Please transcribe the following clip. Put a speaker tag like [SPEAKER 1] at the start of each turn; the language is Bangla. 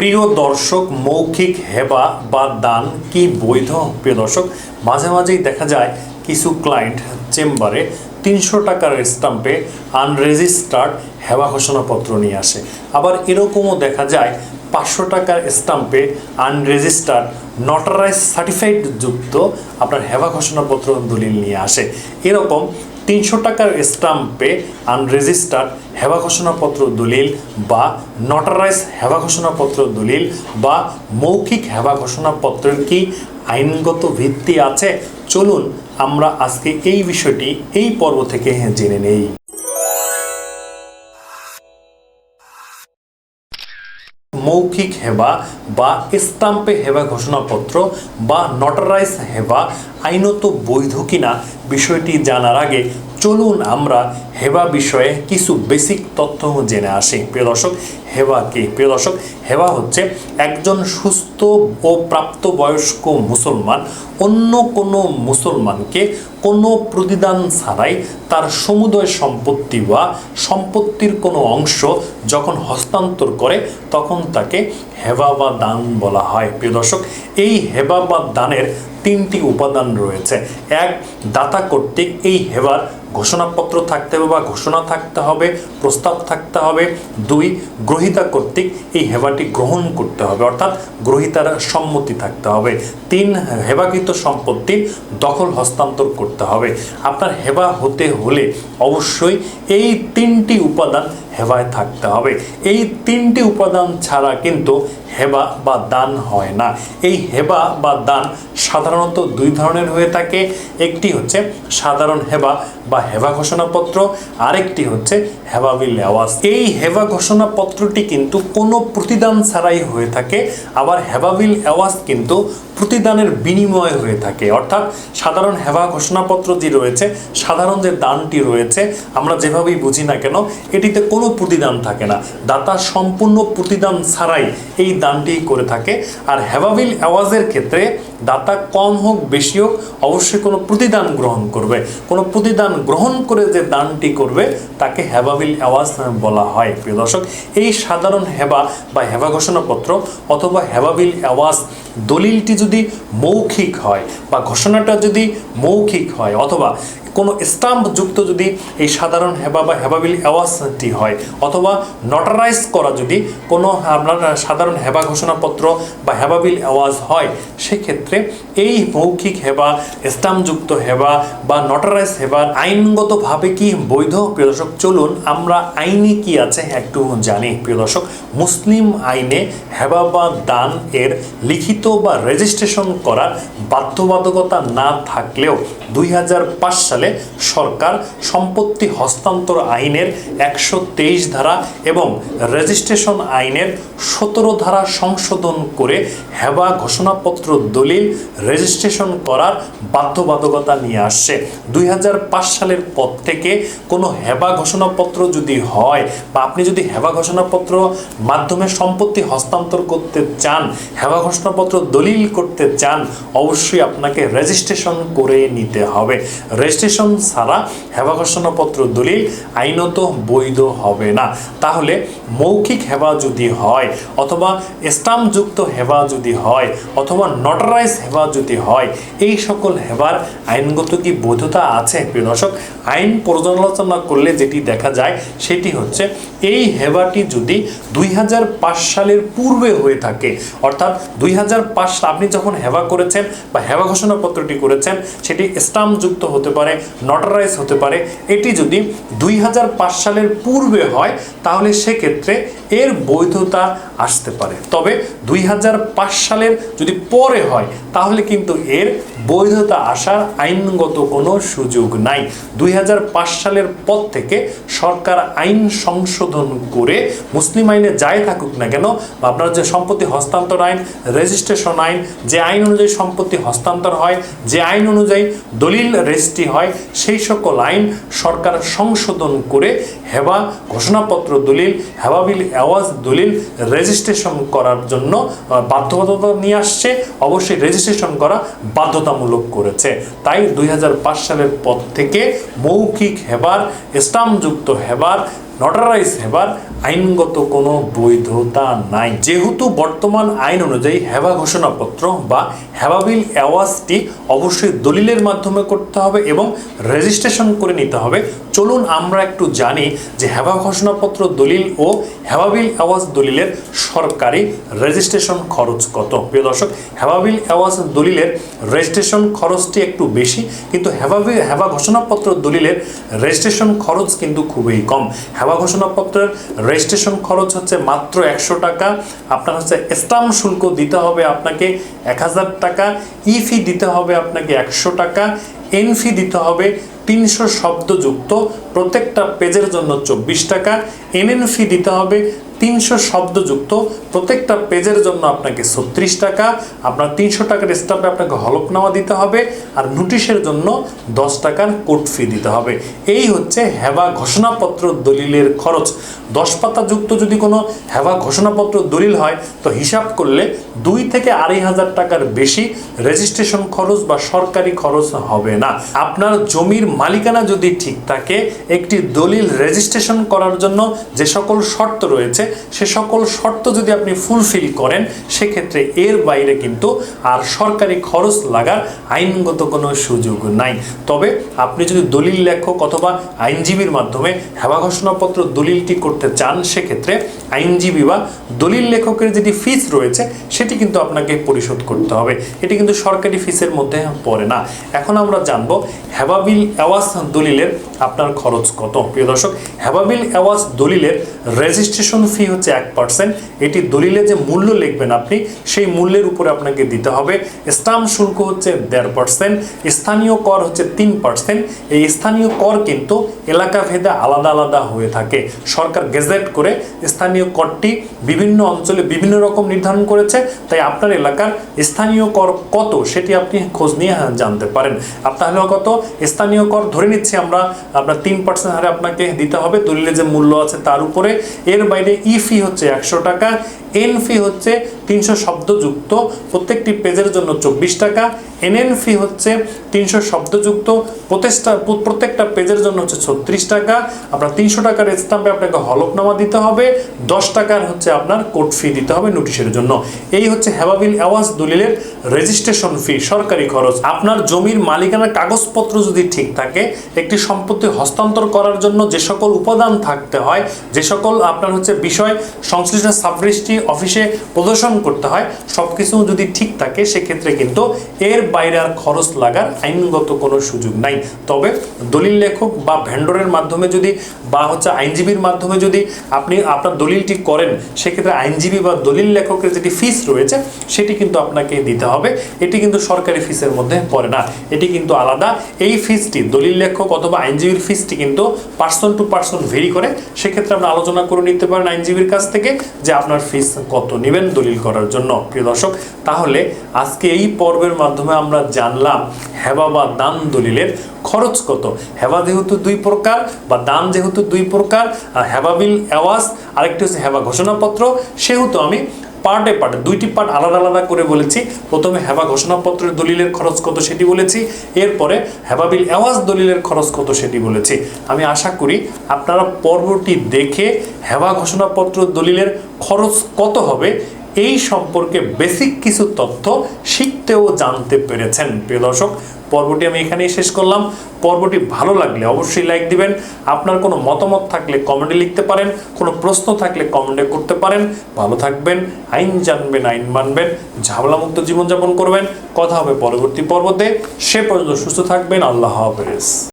[SPEAKER 1] প্রিয় দর্শক, মৌখিক হেবা বা দান কি বৈধ? প্রিয় দর্শক, মাঝে মাঝেই দেখা যায় কিছু ক্লায়েন্ট চেম্বারে তিনশো টাকার স্টাম্পে আনরেজিস্টার্ড হেবা ঘোষণাপত্র নিয়ে আসে। আবার এরকমও দেখা যায় পাঁচশো টাকার স্টাম্পে আনরেজিস্টার্ড নটারাইজ সার্টিফাইড যুক্ত আপনার হেবা ঘোষণাপত্র দলিল নিয়ে আসে। এরকম তিনশো টাকার স্টাম্পে আনরেজিস্টার্ড হেবা ঘোষণাপত্র দলিল বা নটারাইজ হেবা ঘোষণাপত্র দলিল বা মৌখিক হেবা ঘোষণাপত্রের কি আইনগত ভিত্তি আছে? চলুন আমরা আজকে এই বিষয়টি এই পর্ব থেকে জেনে নেই। মৌখিক হেবা বা স্টাম্পে হেবা ঘোষণাপত্র বা নটারাইজ হেবা আইনত বৈধ কিনা বিষয়টি জানার আগে চলুন আমরা হেবা বিষয়ে কিছু বেসিক তথ্য জেনে আসি। প্রিয় দর্শক, হেবা কি? প্রিয় দর্শক, হেবা হচ্ছে একজন সুস্থ ও প্রাপ্তবয়স্ক মুসলমান, অন্য কোনো মুসলমানকে কোনো প্রতিদান ছাড়াই তার সমুদয় সম্পত্তি বা সম্পত্তির কোনো অংশ যখন হস্তান্তর করে, তখন তাকে হেবা বা দান বলা হয়। প্রিয় দর্শক, এই হেবা বা দানের তিনটি উপাদান রয়েছে। এক, দাতা কর্তৃক এই হেবার ঘোষণাপত্র থাকতে হবে বা ঘোষণা থাকতে হবে, প্রস্তাব থাকতে হবে। দুই, গ্রহিতা কর্তৃক এই হেবাটি গ্রহণ করতে হবে, অর্থাৎ গ্রহিতার সম্মতি থাকতে হবে। তিন, হেবাকৃত সম্পত্তি দখল হস্তান্তর করতে হবে। আপনার হেবা হতে হলে অবশ্যই এই তিনটি উপাদান হেবায় থাকতে হবে। এই তিনটি উপাদান ছাড়া কিন্তু হেবা বা দান হয় না। এই হেবা বা দান সাধারণত দুই ধরনের হয়ে থাকে। একটি হচ্ছে সাধারণ হেবা বা হেবা ঘোষণাপত্র, আরেকটি হচ্ছে হেবাবিল আওয়াজ। এই হেবা ঘোষণাপত্রটি কিন্তু কোনো প্রতিদান ছাড়াই হয়ে থাকে। আবার হেবাবিল অ্যাওয়াজ কিন্তু প্রতিদানের বিনিময় হয়ে থাকে। অর্থাৎ সাধারণ হেবা ঘোষণাপত্র যে রয়েছে, সাধারণ যে দানটি রয়েছে, আমরা যেভাবেই বুঝি না কেন, এটিতে কোনো প্রতিদান থাকে না। দাতা সম্পূর্ণ প্রতিদান ছাড়াই এই দানটি করে থাকে। আর হেবাবিল আওয়াজের ক্ষেত্রে দাতা কম হোক, বেশি হোক, অবশ্যই কোনো প্রতিদান গ্রহণ করবে। কোনো প্রতিদান গ্রহণ করে যে দানটি করবে, তাকে হেবাবিল আওয়াজ বলা হয়। প্রিয় দর্শক, এই সাধারণ হেবা বা হেবা ঘোষণাপত্র অথবা হেবাবিল আওয়াজ দলিলটি যদি মৌখিক হয় বা ঘোষণাটা যদি মৌখিক হয় অথবা কোনো যুক্ত যদি এই সাধারণ হেবা বা হেবাবিল আওয়াজটি হয়, অথবা নটারাইজ করা যদি কোনো আপনার সাধারণ হেবা ঘোষণাপত্র বা হেবাবিল অ্যাওয়াজ হয়, সেক্ষেত্রে এই মৌখিক হেবা স্টাম্পযুক্ত হেবা বা নটারাইজ হেবার আইনগতভাবে কি বৈধ? প্রিয় দর্শক, চলুন আমরা আইনে কি আছে একটু জানি। প্রিয় দর্শক, মুসলিম আইনে হেবা বা দান এর লিখিত বা রেজিস্ট্রেশন করার বাধ্যবাধকতা না থাকলেও দুই সালে সরকার সম্পত্তি হস্তান্তর আইনের একশো তেইশ ধারা এবং রেজিস্ট্রেশন আইনের সতেরো ধারা সংশোধন করে হেবা ঘোষণাপত্র দলিল রেজিস্ট্রেশন করার বাধ্যবাধকতা নিয়ে আসছে। দুই হাজার পাঁচ সালের পর থেকে কোনো হেবা ঘোষণাপত্র যদি হয় বা আপনি যদি হেবা ঘোষণাপত্র মাধ্যমে সম্পত্তি হস্তান্তর করতে চান, হেবা ঘোষণাপত্র দলিল করতে চান, অবশ্যই আপনাকে রেজিস্ট্রেশন করে নিতে হবে। রেজিস্ট্রেশন ছাড়া হেবা ঘোষণাপত্র দলিল আইনত বৈধ হবে না। তাহলে মৌখিক হেবা যদি হয় অথবা স্টাম্পযুক্ত হেবা যদি হয় অথবা নটারাইজ হেবা যদি হয়, এই সকল হেবার আইনগত কি বৈধতা আছে? প্রিয় দর্শক, আইন পর্যালোচনা করলে যেটি দেখা যায় সেটি হচ্ছে এই হেবাটি যদি দুই হাজার পাঁচ সালের পূর্বে হয়ে থাকে, অর্থাৎ দুই আপনি যখন হেবা করেছেন বা হেবা ঘোষণাপত্রটি করেছেন, সেটি স্টাম্পযুক্ত হতে পারে নটারাইজ হতে পারে। এটি যদি দুই হাজার পাঁচ সালের পূর্বে হয়, তাহলে সেক্ষেত্রে এর বৈধতা আসতে পারে। তবে দুই হাজার পাঁচ সালের যদি পরে হয়, তাহলে কিন্তু এর বৈধতা আসার আইনগত কোনো সুযোগ নাই। দুই হাজার পাঁচ সালের পর থেকে সরকার আইন সংশোধন করে মুসলিম আইনে যাই থাকুক না কেন, আপনার যে সম্পত্তি হস্তান্তর আইন, রেজিস্ট্রেশন আইন, যে আইন অনুযায়ী সম্পত্তি হস্তান্তর হয়, যে আইন অনুযায়ী দলিল রেজিস্ট্রি হয় সেই সকল আইন সরকার সংশোধন করে হেবা ঘোষণাপত্র দলিল হেবাবিল আওয়াজ দলিল রেজিস্ট্রেশন করার জন্য বাধ্যবাধকতা নিয়ে আসছে। অবশ্যই রেজিস্ট্রেশন করা বাধ্যতামূলক করেছে। তাই দুই হাজার পাঁচ সালের পর থেকে মৌখিক হেবার, স্টাম্পযুক্ত হেবার নটারাইজ হেবার আইনগত কোনো বৈধতা নাই। যেহেতু বর্তমান আইন অনুযায়ী হেবা ঘোষণাপত্র বা হেবাবিল অ্যাওয়াজটি অবশ্যই দলিলের মাধ্যমে করতে হবে এবং রেজিস্ট্রেশন করে নিতে হবে। চলুন আমরা একটু জানি যে হেবা ঘোষণাপত্র দলিল ও হেবাবিল আওয়াজ দলিলের সরকারি রেজিস্ট্রেশন খরচ কত? প্রিয় দর্শক হেবাবিল আওয়াজ দলিলের রেজিস্ট্রেশন খরচটি একটু বেশি, কিন্তু হেবাবিল হেবা ঘোষণাপত্র দলিলের রেজিস্ট্রেশন খরচ কিন্তু খুবই কম। হেবা ঘোষণাপত্রের রেজিস্ট্রেশন খরচ হচ্ছে মাত্র একশো টাকা। আপনার হচ্ছে স্টাম্প শুল্ক দিতে হবে আপনাকে এক হাজার টাকা ই ফি দিতে হবে আপনাকে একশো টাকা এন ফি দিতে হবে তিনশো শব্দযুক্ত। প্রত্যেকটা পেজের জন্য চব্বিশ টাকা এনএন ফি দিতে হবে তিনশো শব্দযুক্ত প্রত্যেকটা পেজের জন্য আপনাকে ছত্রিশ টাকা, আপনার তিনশো টাকার স্টাম্পে আপনাকে হলফনামা দিতে হবে আর নোটিশের জন্য দশ টাকার কোর্ট ফি দিতে হবে। এই হচ্ছে হেবা ঘোষণাপত্র দলিলের খরচ। দশ পাতাযুক্ত যদি কোনো হেবা ঘোষণাপত্র দলিল হয়, তো হিসাব করলে দুই থেকে আড়াই হাজার টাকার বেশি রেজিস্ট্রেশন খরচ বা সরকারি খরচ হবে না। আপনার জমির মালিকানা যদি ঠিক থাকে, একটি দলিল রেজিস্ট্রেশন করার জন্য যে সকল শর্ত রয়েছে সে সকল শর্ত যদি আপনি ফুলফিল করেন, সেক্ষেত্রে এর বাইরে কিন্তু আর সরকারি খরচ লাগার আইনগত কোনো সুযোগ নাই। তবে আপনি যদি দলিল লেখক অথবা আইনজীবীর মাধ্যমে হেবা ঘোষণাপত্র দলিলটি করতে চান, সেক্ষেত্রে আইনজীবী বা দলিল লেখকের যেটি ফিস রয়েছে, সেটি কিন্তু আপনাকে পরিশোধ করতে হবে। এটি কিন্তু সরকারি ফিসের মধ্যে পড়ে না। এখন আমরা জানব হেবাবিল অ্যাওয়াজ দলিলের আপনার খরচ কত? প্রিয় দর্শক হেবাবিল অ্যাওয়াজ দলিলের রেজিস্ট্রেশন ফি হচ্ছে এক পার্সেন্ট এটি দলিলে যে মূল্য লিখবেন আপনি, সেই মূল্যের উপরে আপনাকে দিতে হবে। স্টাম্প শুল্ক হচ্ছে দেড় পার্সেন্ট স্থানীয় কর হচ্ছে তিন পার্সেন্ট এই স্থানীয় কর কিন্তু এলাকা ভেদে আলাদা আলাদা হয়ে থাকে। সরকার গেজেট করে স্থানীয় করটি বিভিন্ন অঞ্চলে বিভিন্ন রকম নির্ধারণ করেছে, তাই আপনার এলাকার স্থানীয় কর কত, সেটি আপনি খোঁজ নিয়ে জানতে পারেন। আপনার হলো কত? স্থানীয় কর ধরে নিচ্ছি আমরা আপনার তিন পার্সেন্ট হারে আপনাকে দিতে হবে। দলিলের যে মূল্য আছে তার উপরে। এর বাইরে ই ফি হচ্ছে একশো টাকা। এন ফি হচ্ছে তিনশো শব্দযুক্ত, প্রত্যেকটি পেজের জন্য চব্বিশ টাকা। এনএন ফি হচ্ছে তিনশো শব্দযুক্ত প্রত্যেকটা প্রত্যেকটা পেজের জন্য হচ্ছে ছত্রিশ টাকা। আপনার তিনশো টাকার স্টাম্পে আপনাকে হলফনামা দিতে হবে, দশ টাকার হচ্ছে আপনার কোর্ট ফি দিতে হবে নোটিশের জন্য। এই হচ্ছে হেবাবিল আওয়াজ দলিলের রেজিস্ট্রেশন ফি সরকারি খরচ। আপনার জমির মালিকানার কাগজপত্র যদি ঠিক থাকে, একটি সম্পত্তি হস্তান্তর করার জন্য যে সকল উপাদান থাকতে হয়, যে সকল আপনার হচ্ছে বিষয়, সংশ্লিষ্ট সাবরেজিস্ট্রি অফিসে প্রদর্শন করতে হয় সব কিছু যদি ঠিক থাকে, সেক্ষেত্রে কিন্তু এর বাইরে আর খরচ লাগার আইনগত কোনো সুযোগ নাই। তবে দলিল লেখক বা ভেন্ডরের মাধ্যমে যদি বা হচ্ছে আইনজীবীর মাধ্যমে যদি আপনি আপনার দলিলটি করেন, সেক্ষেত্রে আইনজীবী বা দলিল লেখকের যেটি ফিস রয়েছে, সেটি কিন্তু আপনাকে দিতে হবে। এটি কিন্তু সরকারি ফিসের মধ্যে পড়ে না। এটি কিন্তু আলাদা। এই ফিসটি দলিল লেখক অথবা আইনজীবীর ফিসটি কিন্তু পার্সন টু পার্সন ভেরি করে। সেক্ষেত্রে আপনি আলোচনা করে নিতে পারেন আইনজীবীর কাছ থেকে যে আপনার ফিস কত নেবেন দলিল করার জন্য, প্রিয় দর্শক? তাহলে আজকে এই পর্বের মাধ্যমে আমরা জানলাম হেবা বা দান দলিলের খরচ কত। হেবা যেহেতু দুই প্রকার বা দান যেহেতু দুই প্রকার, আর হেবাবিল অ্যাওয়াজ আরেকটি হচ্ছে হেবা ঘোষণাপত্র। সেহেতু আমি পার্টে পার্টে, দুইটি পার্ট আলাদা আলাদা করে বলেছি। প্রথমে হেবা ঘোষণাপত্রের দলিলের খরচ কত সেটি বলেছি। এরপরে হেবাবিল অ্যাওয়াজ দলিলের খরচ কত সেটি বলেছি। আমি আশা করি আপনারা পর্বটি দেখে হেবা ঘোষণাপত্র দলিলের খরচ কত হবে এই সম্পর্কে বেসিক কিছু তথ্য শিখতেও জানতে পেরেছেন। প্রিয় দর্শক, পর্বটি আমি এখানেই শেষ করলাম। পর্বটি ভালো লাগলে অবশ্যই লাইক দিবেন। আপনার কোনো মতামত থাকলে কমেন্টে লিখতে পারেন, কোনো প্রশ্ন থাকলে কমেন্টে করতে পারেন। ভালো থাকবেন, আইন জানবেন, আইন মানবেন, ঝামেলামুক্ত জীবনযাপন করবেন। কথা হবে পরবর্তী পর্বতে। সে পর্যন্ত সুস্থ থাকবেন, আল্লাহ হাফেজ।